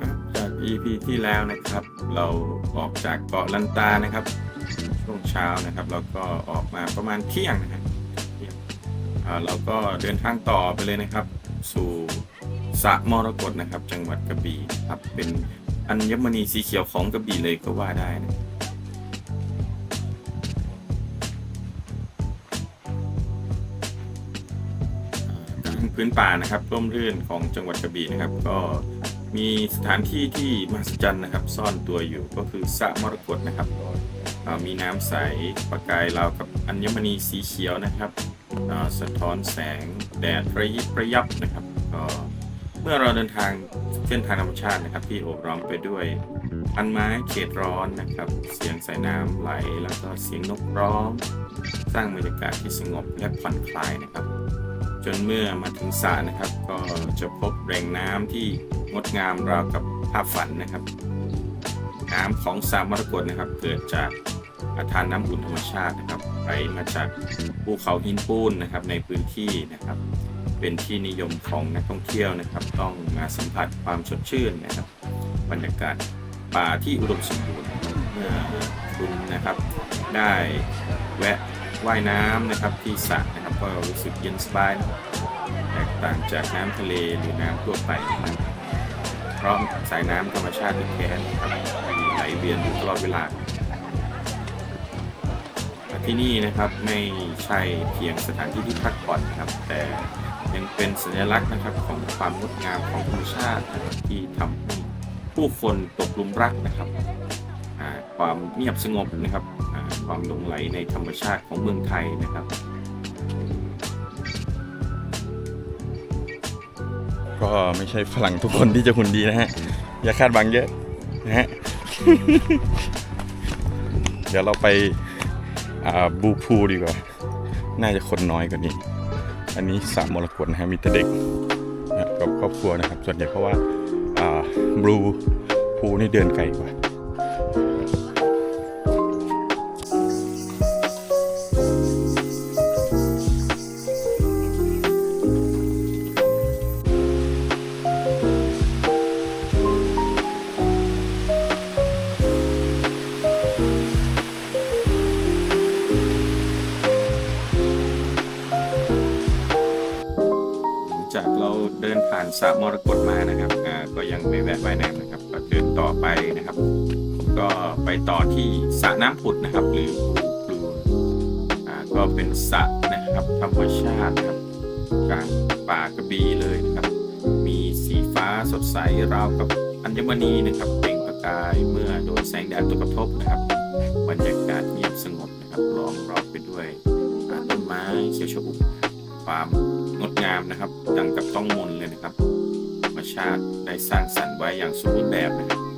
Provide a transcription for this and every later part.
ครับจาก EP ที่แล้วนะครับ เราออกจากเกาะลันตานะครับช่วงเช้านะครับแล้วก็ออกมาประมาณเที่ยงนะครับเที่ยงอ่าเราก็เดินทางต่อไปเลยนะครับ สู่สระมรกตนะครับ จังหวัดกระบี่ครับเป็น อัญมณีสีเขียวของกระบี่เลยก็ว่าได้นะพื้นป่านะครับร่มรื่นของจังหวัดกระบี่นะครับ ก็มีสถานที่ที่มหัศจรรย์นะครับ ซ่อนตัวอยู่ก็คือสระมรกตนะครับมีน้ำใสประกายราวกับอัญมณีสีเขียวนะครับสะท้อนแสงแดดระยิบระยับนะครับก็ เมื่อเราเดินทางเส้นทางธรรมชาตินะครับ ที่โอบล้อมไปด้วยพันไม้เขตร้อนนะครับ เสียงสายน้ำไหล แล้วก็เสียงนกร้อง สร้างบรรยากาศที่สงบและผ่อนคลายนะครับ จนเมื่อมาถึงสระนะครับ ก็จะพบแหล่งน้ำที่งดงามราวกับภาพฝันนะครับ น้ำของสระมรกตนะครับ เกิดจากอาทานน้ำอุ่นธรรมชาตินะครับไหลมาจากภูเขาหินปูนนะครับในพื้นที่นะครับ เป็นที่นิยมของนักท่องเที่ยวนะครับ ต้องมาสัมผัสความสดชื่นนะครับ บรรยากาศป่าที่อุดมสมบูรณ์นะครับเมื่อคุณนะครับ ได้แวะว่ายน้ำนะครับที่สระนะครับก็รู้สึกเย็นสบายแตกต่างจากน้ำทะเลหรือน้ำทั่วไปนะครับเพราะสายน้ำธรรมชาติแท้นะครับที่ไหลเวียนอยู่ตลอดเวลาที่นี่นะครับไม่ใช่เพียงสถานที่ที่พักผ่อนนะครับแต่ ยังเป็นสัญลักษณ์นะครับของความงดงามของธรรมชาติที่ทำให้ผู้คนตกหลุมรักนะครับความเงียบสงบนะครับความหลงไหลในธรรมชาติของเมืองไทยนะครับ ก็ไม่ใช่ฝรั่งทุกคนที่จะหุ่นดีนะฮะ อย่าคาดหวังเยอะนะฮะ เดี๋ยวเราไปาบูพูดีกว่า น่าจะคนน้อยกว่านี้ อันนี้สามมรกตนะฮะมีแต่เด็กกับครอบครัวนะครับ ส่วนใหญ่เพราะว่าบลูพูนี่เดินไกลกว่า สระมรกตมานะครับก็ยังไม่แวะว่ายน้ำนะครับก็เดินต่อไปนะครับ ผมก็ไปต่อที่สระน้ำผุดนะครับ หรือภูพลูก็เป็นสระนะครับธรรมชาติครับกลางป่ากระบี่เลยนะครับ มีสีฟ้าสดใสราวกับอัญมณีนะครับเปล่งประกายเมื่อโดนแสงแดดตกกระทบนะครับบรรยากาศเงียบสงบนะครับล้อมรอบไปด้วยต้นไม้เขียวชอุ่ม ความงดงามนะครับดังกับต้องมนเลยนะครับธรรมชาติได้สร้างสรรค์ไว้อย่างสมบูรณ์แบบนะครับ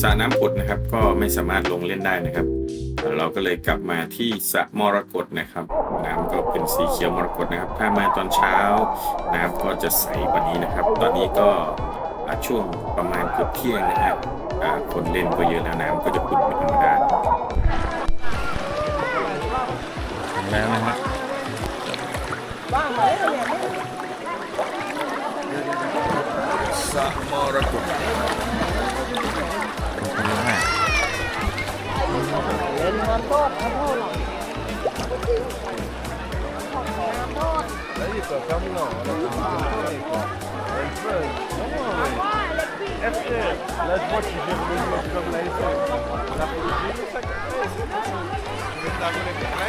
สระน้ำผุดนะครับ ก็ไม่สามารถลงเล่นได้นะครับ เราก็เลยกลับมาที่สระมรกตนะครับ น้ำก็เป็นสีเขียวมรกตนะครับ ถ้ามาตอนเช้าน้ำก็จะใสกว่านี้นะครับ ตอนนี้ก็ช่วงประมาณเกือบเที่ยงนะครับคนเล่นก็เยอะแล้วน้ำก็จะขุ่นเป็นธรรมดาแล้วนะฮะสระมรกต เป็นคนแรก Laisse-moi, si j'ai revenu comme l'année dernière. La police, ça Tu veux t'arriver avec la presse ou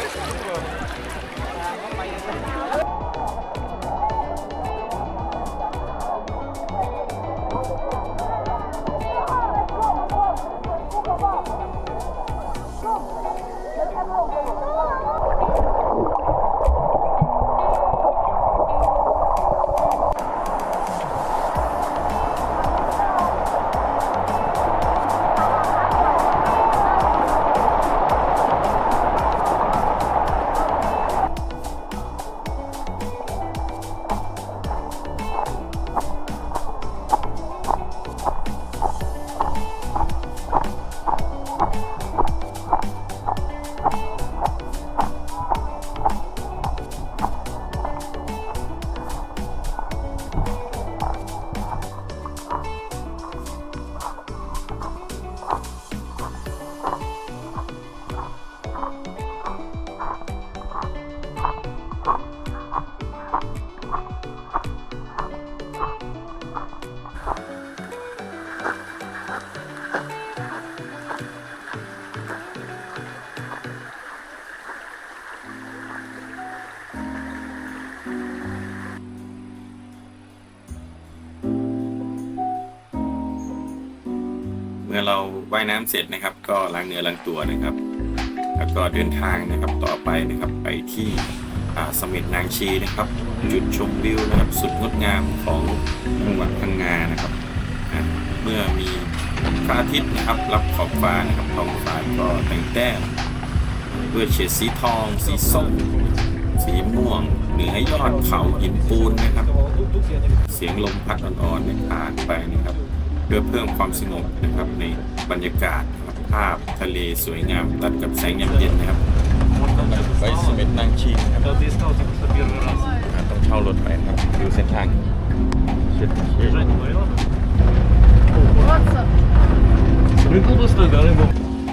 ายน้ำเสร็จนะครับ ก็ล้างเนื้อล้างตัวนะครับ แล้วก็เดินทางนะครับต่อไปนะครับไปที่อ่าเสม็ดนางชีนะครับ จุดชมวิวนะครับสุดงดงามของจังหวัดพังงานะครับเมื่อมีพระอาทิตย์นะครับรับขอบฟ้านะครับท้องฟ้าก็แต่งแต้มด้วยเฉดสีทอง สีส้มสีม่วงเหนือยอดเขาหินปูนนะครับ เสียงลมพัดอ่อนๆเนี่ผ่านไปนะครับ เพื่อเพิ่มความสงบนะครับในบรรยากาศภาพทะเลสวยงามตัดกับแสงยามเย็นนะครับ ไปสมิธนางชีนะครับอ่าต้องเช่ารถไปครับดูเส้นทาง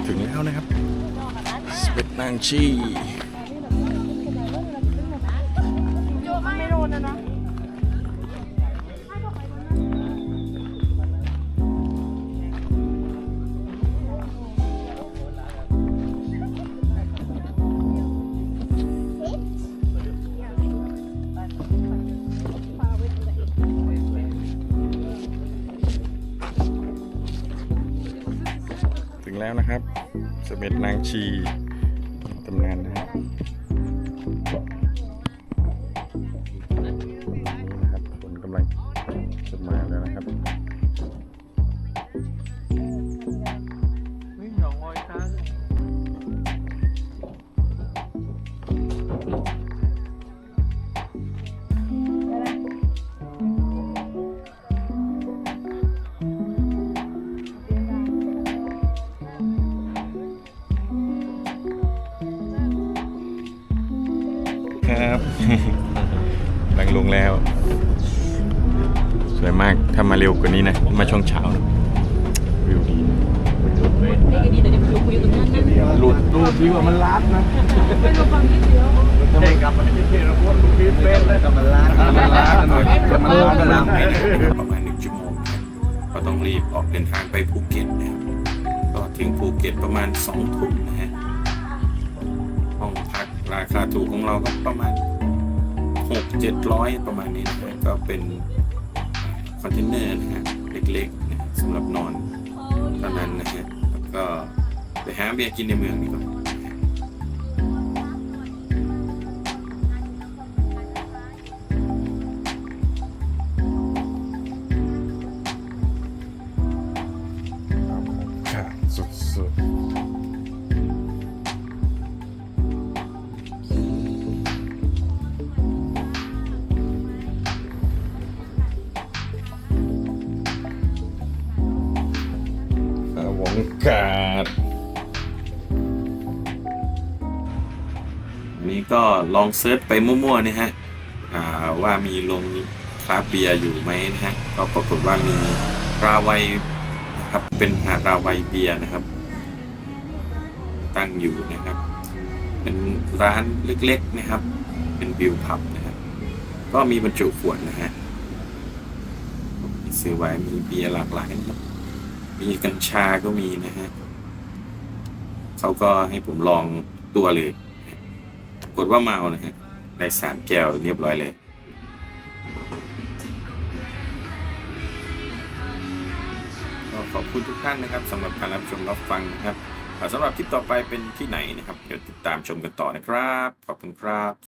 ถึงแล้วนะครับสมิธนางชี แล้วนะครับสเม็ดนางชี ลังลงแล้ว สวยมากถ้ามาเร็วกว่านี้นะ มาช่วงเช้านะวิวดีหลุดดูดีกว่ามันลัดนะเด็กกับมันไม่ใช่ระบบลูกพีชเป็นเลยกับมันลัดมันลัดหน่อยกับมันลัดเดินลัทางดไปนะครับประมาณหนึ่งชั่วโมงนะครับก็ต้องรีบออกเดินทางไปภูเก็ตนะครับก็ถึงภูเก็ตประมาณสองทุ่มนะฮะห้องพักราคาถูกของเราก็ประมาณ หกเจ็ดร้อยประมาณนี้นะก็เป็นคอนเทนเนอร์นะฮะเล็กๆนะสำหรับนอนเท่านั้นนะฮะแล้วก็ไปหาเบียร์กินในเมืองดีกว่า ๆอ่าวงการอันนี้ก็ลองเซิร์ชไปมั่วๆนะฮะว่ามีโรงคราฟเบียอยู่ไหมนะฮะ ก็ปรากฏว่ามีราวัยครับเป็นหาดราวัยเบียนะครับ ตั้งอยู่นะครับ เป็นร้านเล็กๆนะครับ เป็นวิวผับนะครับ ก็มีบรรจุขวดนะฮะซื้อไว้มีเบียร์หลากหลายนะครับ มีกัญชาก็มีนะฮะเขาก็ให้ผมลองตัวเลยกฏว่าเมานะฮะได้สามแก้วเรียบร้อยเลยก็ขอบคุณทุกท่านนะครับสำหรับการรับชมรับฟังนะครับสำหรับคลิปต่อไปเป็นที่ไหนนะครับ เดี๋ยวติดตามชมกันต่อนะครับ ขอบคุณครับ